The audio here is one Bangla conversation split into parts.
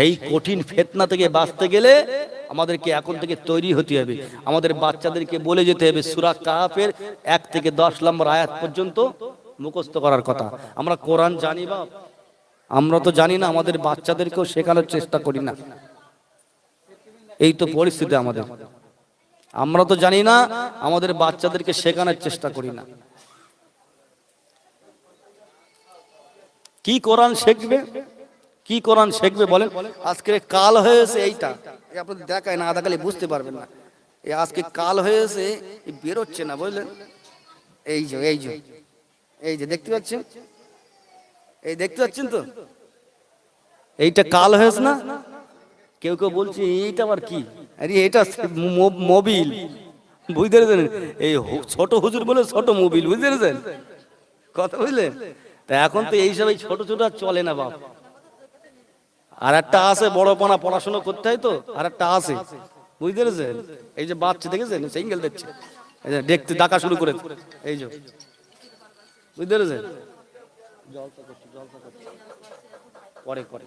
সেই কঠিন ফেতনা থেকে বাঁচতে গেলে আমাদেরকে এখন থেকে তৈরি হতে হবে। আমাদের বাচ্চাদেরকে বলে যেতে হবে, সুরা কাহাফের এক থেকে দশ নম্বর আয়াত পর্যন্ত মুখস্থ করার কথা। আমরা কোরআন জানি বা আমরা তো জানি না, আমাদের বাচ্চাদেরকেও শেখানোর চেষ্টা করি না। এই তো পরিস্থিতি আমাদের। আমরা তো জানি না, আমাদের বাচ্চাদেরকে শেখানোর চেষ্টা করি না। কি কোরআন শিখবে? কি কোরআন শিখবে বলেন? আজকে কাল হয়েছে এইটা। এ আপনাদের দেখায় না, আধা বুঝতে পারবেন না। এ আজকে কাল হয়েছে বেরোচ্ছে না, বুঝলেন? এই যে এই যে এই যে, দেখতে পাচ্ছেন? এই দেখতে পাচ্ছেন তো? এইটা কাল হয়েছে না? কেউ কেউ বলছে, এইটা আবার কি? আরে, এটা মোবিল। বুঝতে পেরেছেন? এই ছোট হুজুর বলে ছোট মোবিল, বুঝতে পেরেছেন? কথা বুঝলেন? তা এখন তো এইসব এই ছোট ছোট চলে না বাপ। আর একটা আছে, বড় পানা, পড়াশোনা করতে হয় তো, আর একটা আছে। বুঝতে পেরেছেন? এই যে বাচ্চা, দেখেছেন? সিঙ্গেল দেখছে। দেখতে, ডাকা শুরু করে এই যে। বুঝতে পেরেছেন? পরে পরে।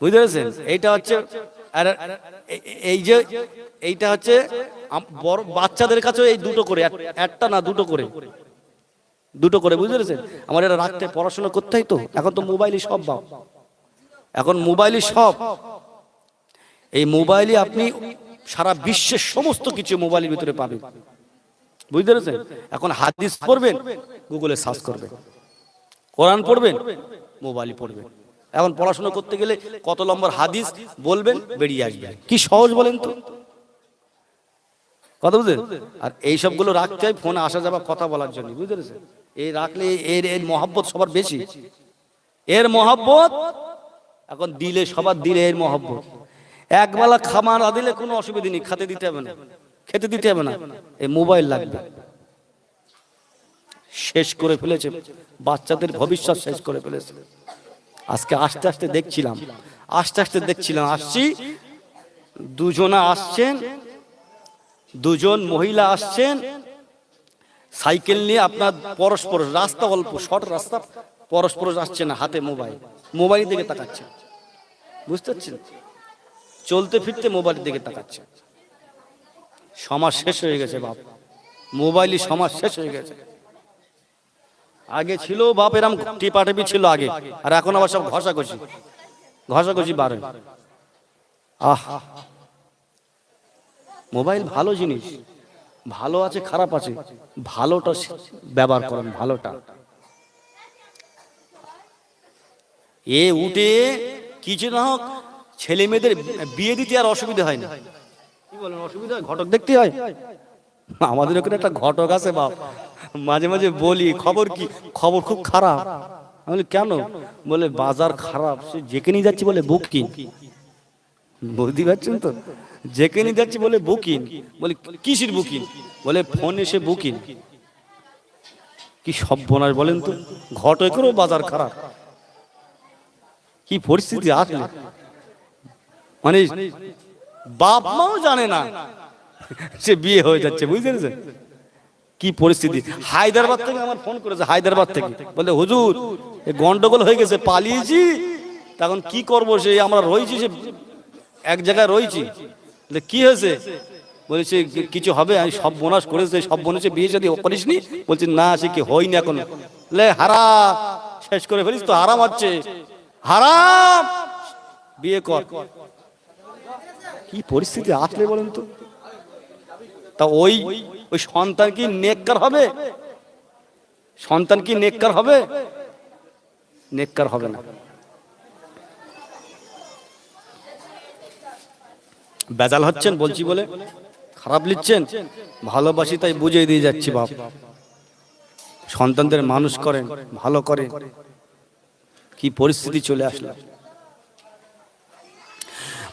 বুঝতে পেরেছেন? এইটা হচ্ছে, আর এই যে, এইটা হচ্ছে বড়, বাচ্চাদের কাছেও এই দুটো করে একটা না দুটো করে। দুটো করে, বুঝতে পেরেছেন? আমার এটা রাখতে, পড়াশোনা করতে হয় তো, এখন তো মোবাইলই সব বাপ। এখন মোবাইলই সব। এই মোবাইলে আপনি সারা বিশ্বের সমস্ত কিছু মোবাইলের ভিতরে পাবেন। বুঝতে পেরেছেন? এখন হাদিস পড়বেন, গুগলে সার্চ করবেন। কোরআন পড়বেন, মোবাইলই পড়বেন। এখন পড়াশোনা করতে গেলে কত নম্বর হাদিস বলবেন, বেরিয়ে আসবে। কি সহজ বলেন তো? কথা বুঝলেন? আর এই সবগুলো রাখতে হয়, ফোনে আসা যাওয়া, কথা বলার জন্য। বুঝতে পেরেছেন? এই রাখলে এর এর মহাব্বত সবার বেশি। এর মহাব্বত এখন দিলে সবার দিলে এর মহাব্বত। একবেলা খামার না দিলে কোনো অসুবিধা নেই, খেতে দিতে হবে না। খেতে দিতে হবে না। এই মোবাইল লাগবে। শেষ করে ফেলেছে। বাচ্চাদের ভবিষ্যৎ শেষ করে ফেলেছে। আজকে আস্তে আস্তে দেখছিলাম। আস্তে আস্তে দেখছিলাম। আসছি। দুজনা আসছেন। দুজন মহিলা আসছেন। সাইকেল নিয়ে আপনার পরস্পর, রাস্তা অল্প, শর্ট রাস্তা, পরস্পর আসছে না, হাতে মোবাইল। মোবাইল দিকে তাকাচ্ছে। বুঝতে পারছেন? চলতে ফিরতে মোবাইলের দিকে তাকাচ্ছে। সমাজ শেষ হয়ে গেছে, বাপ। মোবাইলই সমাজ শেষ হয়ে গেছে। আগে ছিল, বাপ, এরম টিপাটিপি ছিল আগে। আর এখন আবার সব ঘষাঘষি। ঘষাঘষি বাড়ে। আহ! মোবাইল ভালো জিনিস। ভালো আছে, খারাপ আছে। ভালোটা ব্যবহার করেন, ভালোটা। এ উঠে কিছু না হোক, ছেলে মেয়েদের বিয়ে দিতে আর অসুবিধা হয় না। কি বলেন, অসুবিধা ঘটক দেখতে হয়? আমাদের ওখানে একটা ঘটক আছে, বাপ। মাঝে মাঝে বলি, খবর কি? খবর খুব খারাপ। আমি কেন? বলে, বাজার খারাপ। সে যেখানে যাচ্ছি বলে, বুকিং। বুঝতে পারছেন তো? যেখানে যাচ্ছি বলে, বুকিং। বলে, কিসের বুকিং? বলে, ফোন এসে বুকিং। কি সব সব্যনাশ বলেন তো? ঘটকেরও বাজার খারাপ। কি পরিস্থিতি আসলে? মানে বাপ মাও জানে না সে বিয়ে হয়ে যাচ্ছে পেরেছেন? কি পরিস্থিতি? হায়দ্রাবাদ থেকে আমার ফোন করেছে, হায়দ্রাবাদ থেকে। বলে হুজুর গন্ডগোল হয়ে গেছে, পালিয়েছি। তখন কি করব সে? আমরা রয়েছি, সে এক জায়গায় রয়েছি। কি হয়েছে? বলেছে কিছু হবে, আমি সব বোনাস করেছে, সব বোনাসে বিয়ে যদি করিস নি বলছে, না, সে কি হয়নি এখন। লে হারা, শেষ করে ফেলিস তো, হারাম হচ্ছে। হারাম। বিয়ে কর। কি পরিস্থিতি আসলে বলেন তো? তা ওই ওই সন্তান কি নেককার হবে? সন্তান কি নেককার হবে? নেককার হবে না। বেজাল হচ্ছেন বলছি বলে। খারাপ লিখছেন। ভালোবাসি তাই বুঝিয়ে দিয়ে যাচ্ছি বাপ। সন্তানদের মানুষ করেন ভালো করেন। কি পরিস্থিতি চলে আসলো?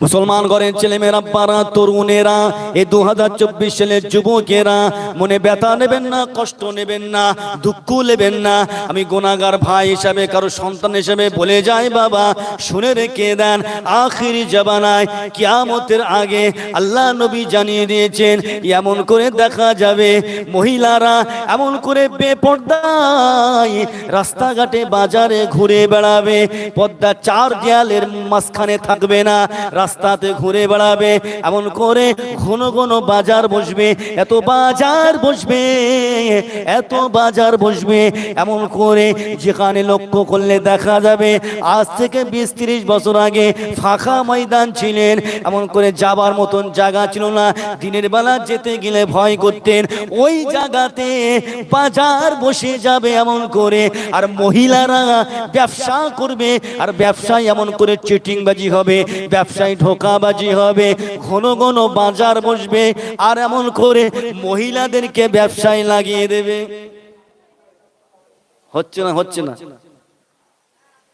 মুসলমান ঘরের ছেলেমেয়েরা, পাড়া তরুণেরা, এই দু হাজার চব্বিশ সালের যুবকেরা, মনে ব্যথা নেবেন না, কষ্ট নেবেন না, দুঃখ নেবেন না। আমি গোনাগার ভাই হিসাবে, কারও সন্তান হিসাবে বলে যাই, বাবা, শুনে রেখে দেন, আখির জবানায় কিয়ামতের আগে আল্লাহ নবী জানিয়ে দিয়েছেন, এমন করে দেখা যাবে, মহিলারা এমন করে বেপর্দায় রাস্তাঘাটে বাজারে ঘুরে বেড়াবে পদ্মা চার দেয়ালের মাঝখানে থাকবে না রাস্তাতে ঘুরে বেড়াবে, এমন করে ঘন ঘন বাজার বসবে, এত বাজার বসবে, এত বাজার বসবে, এমন করে যেখানে লক্ষ্য করলে দেখা যাবে, আজ থেকে বিশ তিরিশ বছর আগে ফাঁকা ময়দান ছিলেন, এমন করে যাবার মতন জায়গা ছিল না, দিনের বেলা যেতে গেলে ভয় করতেন, ওই জায়গাতে বাজার বসে যাবে এমন করে, আর মহিলারা ব্যবসা করবে, আর ব্যবসায় এমন করে চিটিংবাজি হবে, ব্যবসায় ঢোকাবাজি হবে, ঘন ঘন বাজার বসবে, আর এমন করে মহিলাদেরকে ব্যবসায় লাগিয়ে দেবে। হচ্ছে না হচ্ছে না।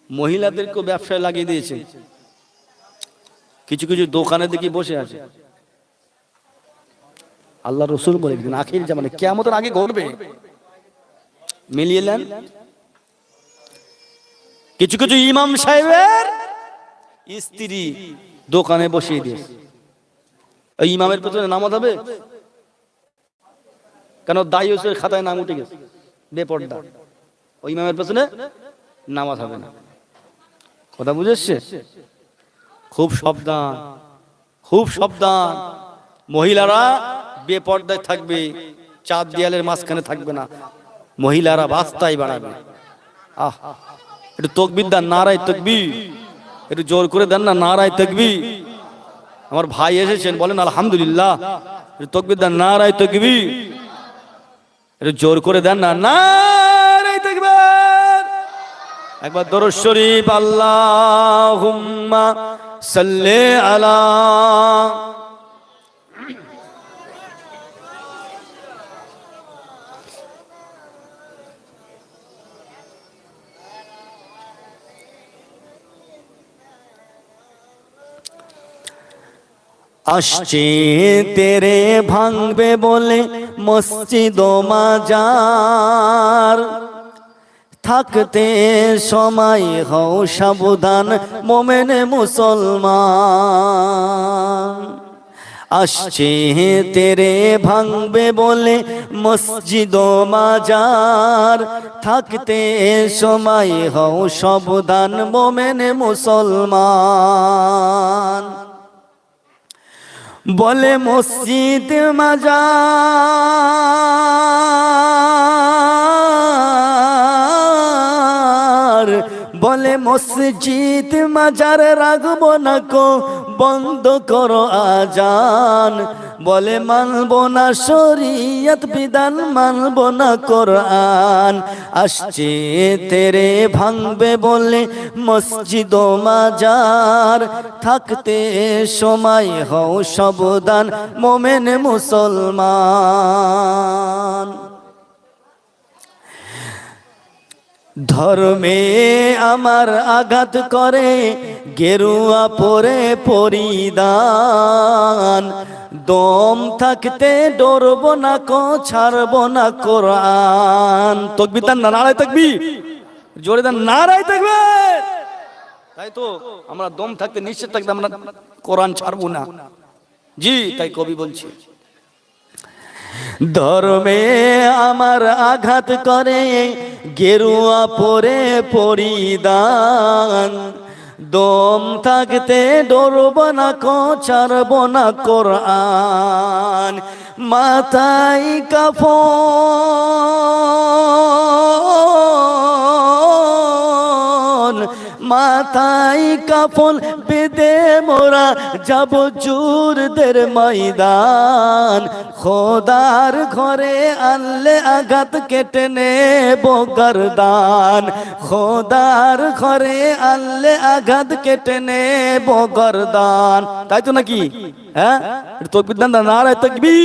মহিলাদেরকেও ব্যবসায় লাগিয়ে দিয়েছে। কিছু কিছু দোকানে দেখি বসে আছে। আল্লাহ রসুল বলে দিন আখির জামানে কেমন আগে ঘটবে। মিলিয়ে নেন। কিছু কিছু ইমাম সাহেবের স্ত্রী দোকানে বসিয়ে দিয়েছে। ওই ইমামের পেছনে নামাজ হবে? কেন দায়ী হচ্ছে খাতায় নাম উঠে গেছে? বেপর্দা। ওই ইমামের পেছনে নামাজ হবে না। কথা বুঝেছে খুব সাবধান খুব সাবধান। মহিলারা বেপর্দায় থাকবে চার দেয়ালের মাঝখানে থাকবে না। মহিলারা বাস্তায় বাড়াবে। আহ, একটু তকবির দেন নারায় তকবি একটু জোর করে দেন না, নারায় তকবি আমার ভাই এসেছেন, বলেন, আলহামদুলিল্লাহ। একটু তকবির দেন, নারায় তকবি একটু জোর করে দেন না, নারায় তকবির। একবার দরুদ শরীফ, আল্লাহুম্মা সাল্লে আলা আসছে, তেরে ভাঙবে বলে মসজিদ মাজার। থাকতে সময় হও সাবধান, মোমেন মুসলমান। আসছে, তেরে ভাঙবে বলে মসজিদ মাজার। থাকতে সময় হও সাবধান, মোমেন মুসলমান। বলে মসজিদ মাজার। বলে মসজিদ মাজার রাখব না কো বন্ধ করো আজান। বলে, মানব না শরীয়ত, বিধান মানব না কোরআন। আসছে তেরে ভাঙবে বলে মসজিদ মাজার। থাকতে সময় হও সাবধান, মোমেন মুসলমান। ধর্মে আমার আঘাত করে, গেরুয়া পরে পরিদান দম থাকতে ডরব না কো, ছাড়ব না কোরআন। তকবি তার নারায় থাকবি জোরে দেন, নারায় থাকবে তাই তো আমরা দম থাকতে নিশ্চিত থাকতে আমরা কোরআন ছাড়বো না। জি, তাই কবি বলছি। ধর্মে আমার আঘাত করে, গেরুয়া পরে পরিদান দম থাকতে ডরব না কচার না কোরআন। মাথায় কাফন মাথায় কাফন বেদে মোরা যাব জুরদের ময়দান। খোদার ঘরে আনলে আঘাত কেটে নেব গরদান। খোদার ঘরে আনলে আঘাত কেটে নেব গরদান। তাই তো নাকি? হ্যাঁ? তকবির দান নারায় তকবি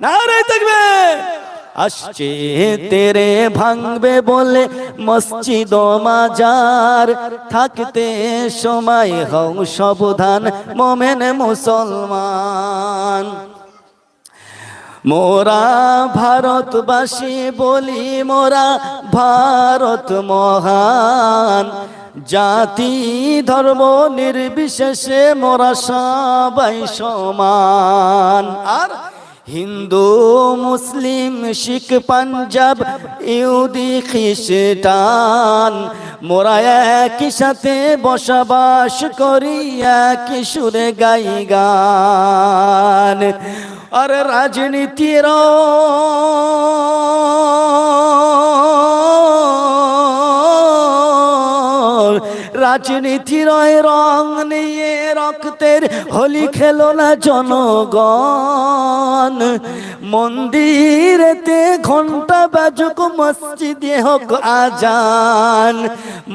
নারায় তকবে আসছে, তেরে ভাঙবে বলে মসজিদ মাজার। থাকতে সময় হও সাবধান, মোমেন মুসলমান। মোরা ভারতবাসী বলি মোরা ভারত মহান। জাতি, ধর্ম নির্বিশেষে মোরা সবাই সমান। আর হিন্দু, মুসলিম, শিখ, পাঞ্জাব ইউদি খ্রিস্টান, মোরা একই সাথে বসবাস করি, একই সুরে গাই গান। আর রাজনীতির রাজনীতির ওই রং নিয়ে রক্তের হোলি খেলো না জনগণ। মন্দিরেতে ঘণ্টা বাজুক, মসজিদে হোক আজান।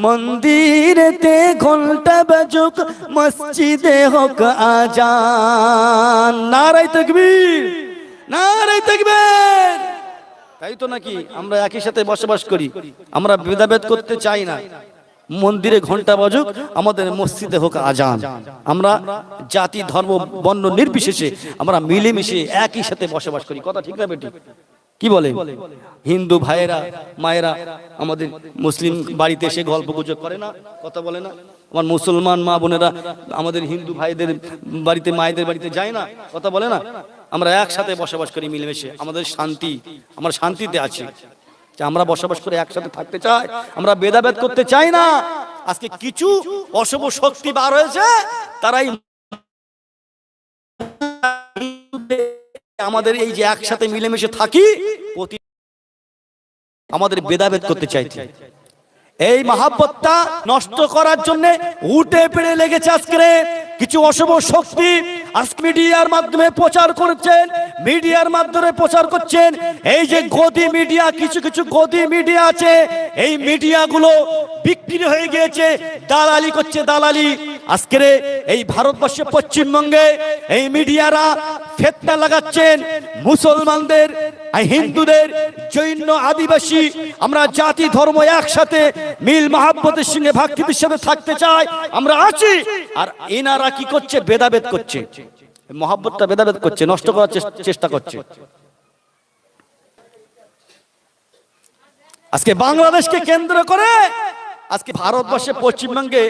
মন্দিরেতে ঘণ্টা বাজুক, মসজিদে হোক আজান। নারাই তকবীর নারাই তকবীর। তাই তো নাকি আমরা একই সাথে বসবাস করি? আমরা ভেদাভেদ করতে চাই না। মন্দিরে ঘণ্টা বাজুক, আমাদের মসজিদে হোক আজান। আমরা জাতি, ধর্ম, বর্ণ নির্বিশেষে আমরা মিলেমিশে একই সাথে বসবাস করি। কথা ঠিক না বেটি? কি বলে? হিন্দু ভাইয়েরা, মায়েরা, আমাদের মুসলিম বাড়িতে এসে গল্প গুজব করে না, কথা বলে না। আমার মুসলমান মা বোনেরা আমাদের হিন্দু ভাইদের বাড়িতে, মায়েদের বাড়িতে যায় না, কথা বলে না। আমরা একসাথে বসবাস করি মিলেমিশে। আমাদের শান্তি, আমরা শান্তিতে আছি। যে আমরা বসবাস করে একসাথে থাকতে চাই, আমরা ভেদাভেদ করতে চাই না। আজকে কিছু অশুভ শক্তি বার হয়েছে, তারাই আমাদের এই যে একসাথে মিলেমিশে থাকি আমাদের ভেদাভেদ করতে চাইছে। এই মহাব্বতটা নষ্ট করার জন্য উঠে পেড়ে লেগেছে আজকে কিছু অশুভ শক্তি। আজকে মিডিয়ার মাধ্যমে প্রচার করছেন, মিডিয়ার মাধ্যমে প্রচার করছেন। এই যে গদি মিডিয়া, কিছু কিছু গদি মিডিয়া আছে, এই মিডিয়াগুলো বিক্রি হয়ে গিয়েছে, দালালি করছে দালালি। আজকের এই ভারতবর্ষে পশ্চিমবঙ্গে এই মিডিয়ারা ফেতনা লাগাচ্ছেন। মুসলমানদের হিন্দুদের জৈন আদিবাসী, আমরা জাতি, ধর্ম একসাথে মিল মহাব্বতের সঙ্গে ভাতৃত্বের সাথে থাকতে চাই, আমরা আছি। আর এনারা কি করছে? ভেদাভেদ করছে। মহাব্বতটা ভেদাভেদ করছে, নষ্ট করার চেষ্টা করছে। আজকে বাংলাদেশকে কেন্দ্র করে আজকে ভারতবর্ষে পশ্চিমবঙ্গে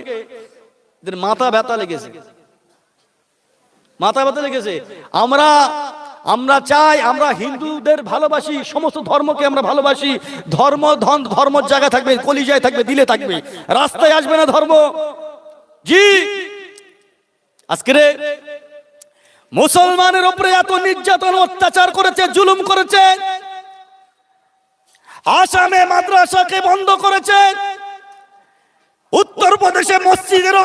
মাথা ব্যথা লেগেছে। মাথা ব্যথা লেগেছে। আমরা আমরা চাই, আমরা হিন্দুদের ভালোবাসি, সমস্ত ধর্মকে আমরা ভালোবাসি। ধর্ম, ধন ধর্মর জায়গা থাকবে, কলিজায় থাকবে, দিলে থাকবে। রাস্তায় আসবে না ধর্ম। জি। আজকে মুসলমানের উপরে এত নির্যাতন, অত্যাচার করেছে, জুলুম করেছে। আসামে মাদ্রাসাকে বন্ধ করেছে। উত্তরপ্রদেশে মসজিদের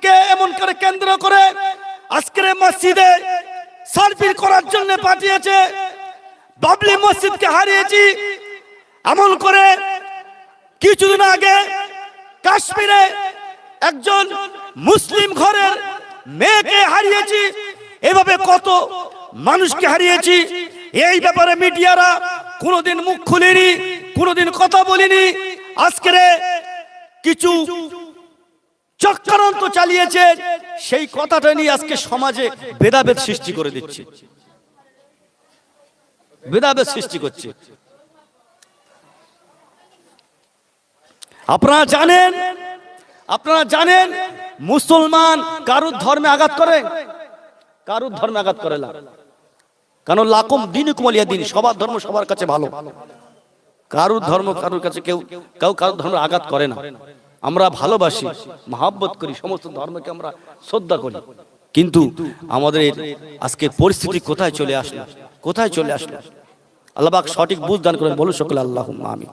কে এমন করে কেন্দ্র করে। আজকের মসজিদে সার্ফিং করার জন্য পাঠিয়েছে। বাবলি মসজিদকে হারিয়েছি। এমন করে কিছুদিন আগে কাশ্মীরে একজন মুসলিম ঘরের মেয়েকে হারিয়েছি। এভাবে কত মানুষকে হারিয়েছি। এই ব্যাপারে মিডিয়ারা কোনোদিন মুখ খুলেনি, কোনোদিন কথা বলিনি। আজকের কিছু চক্রান্ত চালিয়েছে, সেই কথাটা নিয়ে আজকে সমাজে ভেদাভেদ সৃষ্টি করে দিচ্ছে। ভেদাভেদ সৃষ্টি করছে। আপনারা জানেন আপনারা জানেন, মুসলমান কারুর ধর্মে আঘাত করে? কারুর ধর্মে আঘাত করে না। কারণ লাকম দিন কুমালিয়া দিন, সবার ধর্ম সবার কাছে ভালো। কারুর ধর্ম কারুর কাছে কেউ কেউ কারুর ধর্ম আঘাত করে না। আমরা ভালোবাসি, মহাব্বত করি, সমস্ত ধর্মকে আমরা শ্রদ্ধা করি। কিন্তু আমাদের আজকে পরিস্থিতি কোথায় চলে আসলো? কোথায় চলে আসলো? আল্লাহ পাক সঠিক বুঝ দান করেন, বলুন সকলে আল্লাহ আমি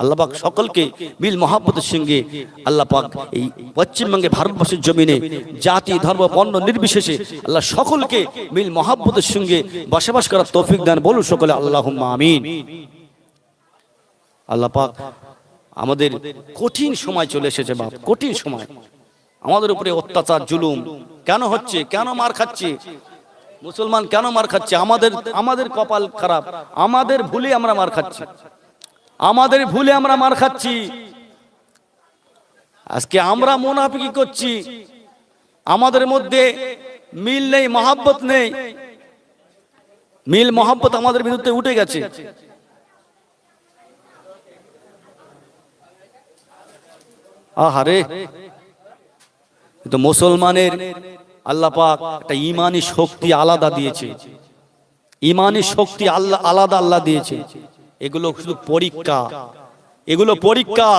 আল্লাপাক সকলকে মিল মহাব্বতের সঙ্গে আল্লাহ পাক এই পশ্চিমবঙ্গে ভারতবর্ষের জমিনে জাতি, ধর্ম, বর্ণ নির্বিশেষে আল্লাহ সকলকে মিল মহাব্বতের সঙ্গে বসবাস করার তৌফিক দান, বলুন সকলে আল্লাহ আমিন। আল্লাহ পাক আমাদের কঠিন সময় চলে এসেছে বাপ, কঠিন সময়। আমাদের উপরে অত্যাচার, জুলুম। কেন হচ্ছে? কেন মার খাচ্ছে? মুসলমান কেন মার খাচ্ছে? আমাদের আমাদের কপাল খারাপ। আমাদের ভুলে আমরা মার খাচ্ছি। আমাদের ভুলে আমরা মার খাচ্ছি। আজকে আমরা মোনাফিকি করছি। আমাদের মধ্যে মিল নেই, মহাব্বত নেই। মিল, মহাব্বত আমাদের বিরুদ্ধে উঠে গেছে। আহারে। কিন্তু মুসলমানের আল্লাহ পাক একটা ইমানি শক্তি আলাদা দিয়েছে। ইমানি শক্তি আল্লাহ আলাদা আল্লাহ দিয়েছে। এগুলো শুধু পরীক্ষা। এগুলো পরীক্ষা।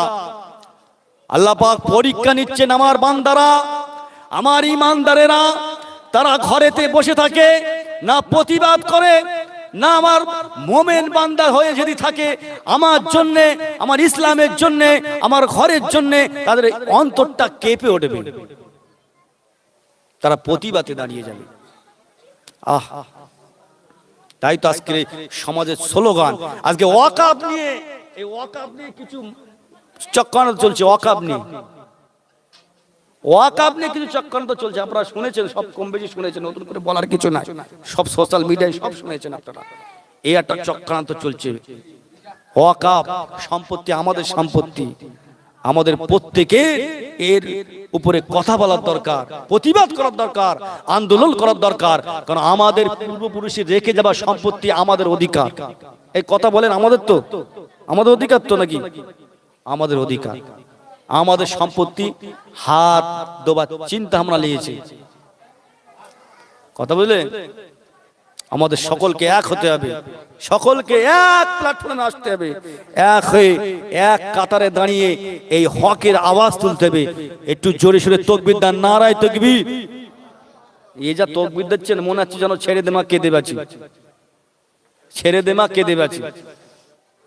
আল্লাহ পাক পরীক্ষা নিচ্ছেন আমার বান্দারা, আমার ইমানদারেরা। তারা ঘরেতে বসে থাকে, না প্রতিবাদ করে না আমার মোমেন বান্দা হয়ে যদি থাকে, আমার জন্যে, আমার ইসলামের জন্যে, আমার ঘরের জন্যে তাদের অন্তরটা কেঁপে উঠবে তারা প্রতিবাদে দাঁড়িয়ে যাবে। আহ, তাই তো আজকে সমাজের স্লোগান। আজকে ওয়াকাব নিয়ে, এই ওয়াকাব নিয়ে কিছু চক্রান্ত চলছে, ওয়াকাব নিয়ে। ওয়াকাব নিয়ে কিছু চক্রান্ত চলছে। আপনারা শুনেছেন, সব কম বেশি শুনেছেন, নতুন করে বলার কিছু নাই। সব সোশ্যাল মিডিয়ায় সব শুনেছেন আপনারা। এই একটা চক্রান্ত চলছে। ওয়াকাব সম্পত্তি আমাদের সম্পত্তি। আমাদের প্রত্যেকে এর উপরে কথা বলার দরকার, প্রতিবাদ করার দরকার, আন্দোলন করার দরকার। কারণ আমাদের পূর্বপুরুষের রেখে যাওয়া সম্পত্তি আমাদের অধিকার। এই কথা বলেন আমাদের তো? আমাদের অধিকার তো নাকি? আমাদের অধিকার। আমাদের সম্পত্তি, হাত দোবার চিন্তা আমরা নিয়েছি। কথা বুঝলেন আমাদের সকলকে এক হতে হবে। সকলকে এক প্ল্যাটফর্মে আসতে হবে। এক হয়ে এক কাতারে দাঁড়িয়ে এই হকের আওয়াজ তুলতে হবে। একটু জোরে সোরে তকবির দান নারায় তকবির। এই যা তকবির দিচ্ছেন, মনে হচ্ছে যেন ছেড়ে দেমা কেঁদে বাঁচি ছেড়ে দেমা কেঁদে বাঁচি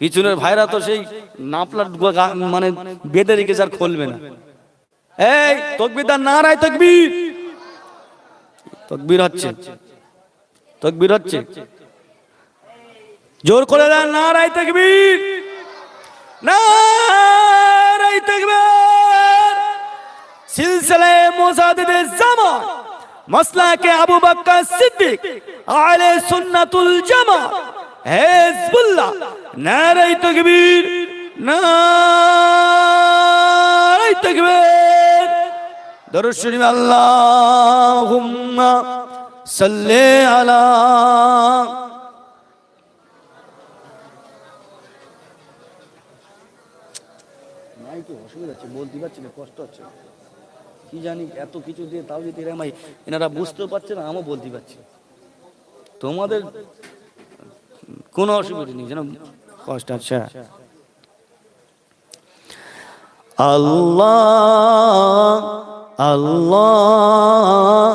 পিছনের ভাইরা তো সেই নাপলার মানে বেঁধে রেখেছে আর খুলবে না। এই, তকবির দান নারায় তকবির। তকবির হচ্ছে। তকবির হচ্ছে। জোর করে দেন, নারায় তকবীর। নারায় তকবীর। সিলসিলে মুজাদ্দিদ জামা, মাসলাকে আবু বকর সিদ্দিক আলে সুন্নাতুল জামা। হিজবুল্লাহ, নারায় তকবীর নারায় তকবীর। দরুদ আল্লাহুম্মা সাল্লি আলা অসুবিধা হচ্ছে, বলতে পারছি না, কষ্ট হচ্ছে। কি জানি এত কিছু দিয়ে তাও যদি এনারা পারছে না বলতে পারছি। তোমাদের কোনো অসুবিধা নেই যেন কষ্ট আচ্ছা আল্লাহ আল্লাহ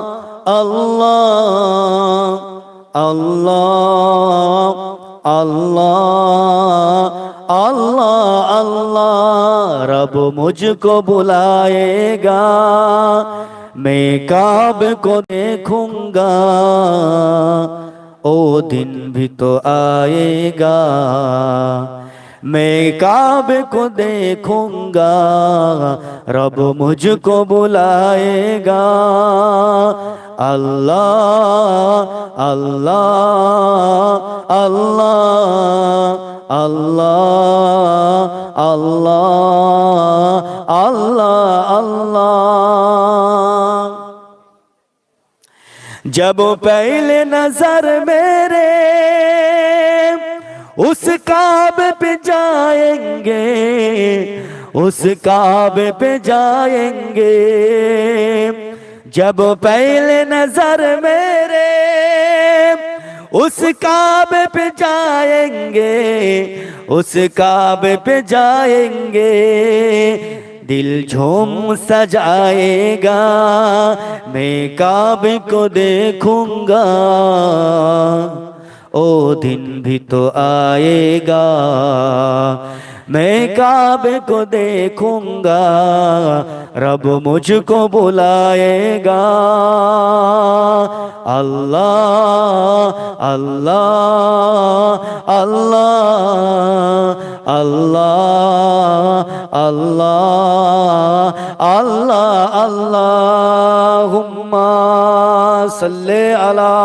আল্লাহ আল্লাহ अल्लाह अल्लाह अल्लाह रब मुझको बुलाएगा मैं काब को देखूंगा ओ दिन भी तो आएगा मैं काबे को देखूंगा रब मुझको बुलाएगा अल्लाह अल्लाह अल्लाह अल्लाह अल्लाह अल्लाह अल्लाह जब पहले नज़र मेरे, उस काब पे जाएँगे, उस काबे पे जाएँगे। जब पहले नज़र मेरे, उस काब पे जाएँगे, उस काबे पे जाएँगे। दिल झूम सजाएगा, मैं काबे को देखूँगा। ओ दिन भी तो आएगा, मैं काबे को देखूँगा, रब मुझको बुलाएगा। আল্লাহ আল্লাহ আল্লাহ আল্লাহ আল্লাহ আল্লাহ আল্লাহ হুম্মা সাল্লে আলা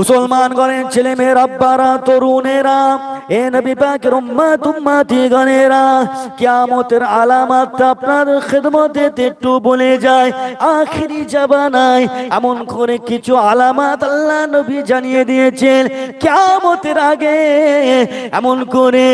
মুসলমান গণের ছেলে মেয়ের আব্বারা, তরুণেরা, এ নবী পাকের উম্মাত উম্মাতি গণেরা কিয়ামতের আলামাত আপনার খেদমতে একটু বলে যায়, আখিরি জাবানায় এমন করে কিছু আলামাত আল্লাহ নবী জানিয়ে দিয়েছেন, কিয়ামতের আগে এমন করে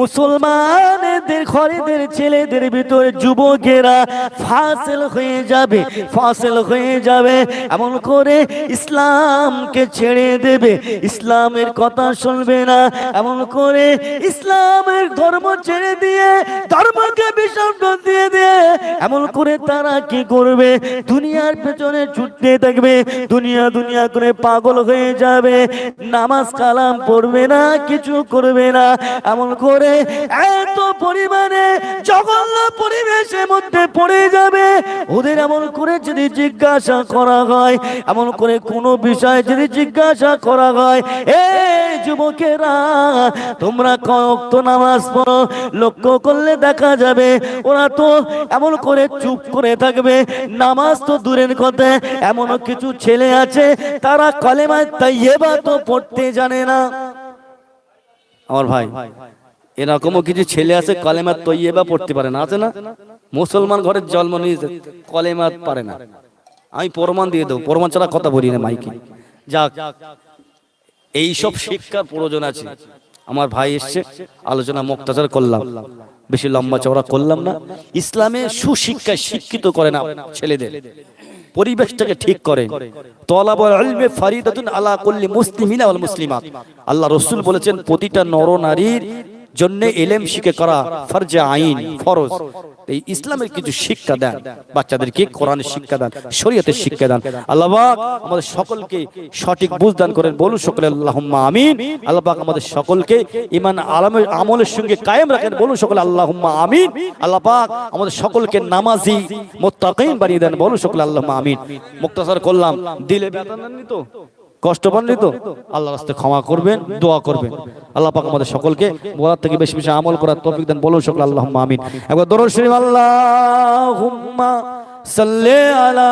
মুসলমানদের ঘরেদের ছেলেদের ভিতরে যুবকেরা ফাসেল হয়ে যাবে, ফাসেল হয়ে যাবে, এমন করে ইসলামকে ছেড়ে দেবে, ইসলামের কথা শুনবে না। এমন করে ইসলামের ধর্ম ছেড়ে দিয়ে, ধর্মকে বিসর্জন দিয়ে দিয়ে, এমন করে তারা কি করবে? দুনিয়ার পেছনে ছুটতে থাকবে দুনিয়া দুনিয়া করে পাগল হয়ে যাবে, নামাজ কালাম পড়বে না, কিছু করবে না। এমন করে এত পরিমাণে জঘন্য পরিবেশের মধ্যে পড়ে যাবে। ওদের এমন করে যদি জিজ্ঞাসা করা হয়, এমন করে কোনো বিষয় যদি জিজ্ঞাসা করা হয়, এ যুবকেরা, তোমরা কয়েক নামাজ পড়ো, লক্ষ্য করলে দেখা যাবে ওরা তো এমন করে চুপ করে থাকবে। নামাজ তো দূরের কথা, এমন কিছু ছেলে আছে, তারা কলেমায় তাইয়েবা তো পড়তে জানে না। আমার ভাই, এরকমও কিছু ছেলে আছে কলেমাত তৈবা পড়তে পারে না, আছে না? মুসলমান ঘরের জন্ম নিয়েছে কলেমাত পারে না। আমি প্রমাণ দিয়ে দেবো, প্রমাণ ছাড়া কথা বলি না মাইকে। যাক এইসব শিক্ষার প্রয়োজন আছে। আমার ভাই এসছে আলোচনা মুক্তাচার করলাম। বেশি লম্বা চওড়া করলাম না। ইসলামে সুশিক্ষায় শিক্ষিত করে না ছেলেদের। পরিবেশটাকে ঠিক করে তলাবল ইলমে ফারিদাতুন আলা কুল্লি মুসলিমিনা ওয়াল মুসলিমাত। আল্লাহ রাসূল বলেছেন প্রতিটা নর নারীর জন্য এলেম শিখে করা ফরজে আইন ফরজ। এই ইসলামের কিছু শিক্ষা দেন বাচ্চাদেরকে কোরআনের শিক্ষা দেন শরীয়তের শিক্ষা দেন। আল্লাহবাক আমাদের সকলকে সঠিক বুঝ দান করেন বলুন সকলে আল্লাহুম্মা আমিন। আল্লাহবাক আমাদের সকলকে ইমান আলমের আমলের সঙ্গে কায়েম রাখেন বলুন সকলে আল্লাহুম্মা আমিন। আল্লাহবাক আমাদের সকলকে নামাজি মুত্তাকিন বানিয়ে দেন বলুন সকলে আল্লাহুম্মা আমিন। মুক্তাসার করলাম দিলে নেননি তো? কষ্ট পাননি তো? আল্লাহর রাস্তায় ক্ষমা করবেন, দোয়া করবেন। আল্লাহ পাক আমাদের সকলকে বলার থেকে বেশি বেশি আমল করার তৌফিক দেন, বলুন সকল আল্লাহ আমিন। একবার দরুদ শরীফ, আল্লাহুম্মা সাল্লি আলা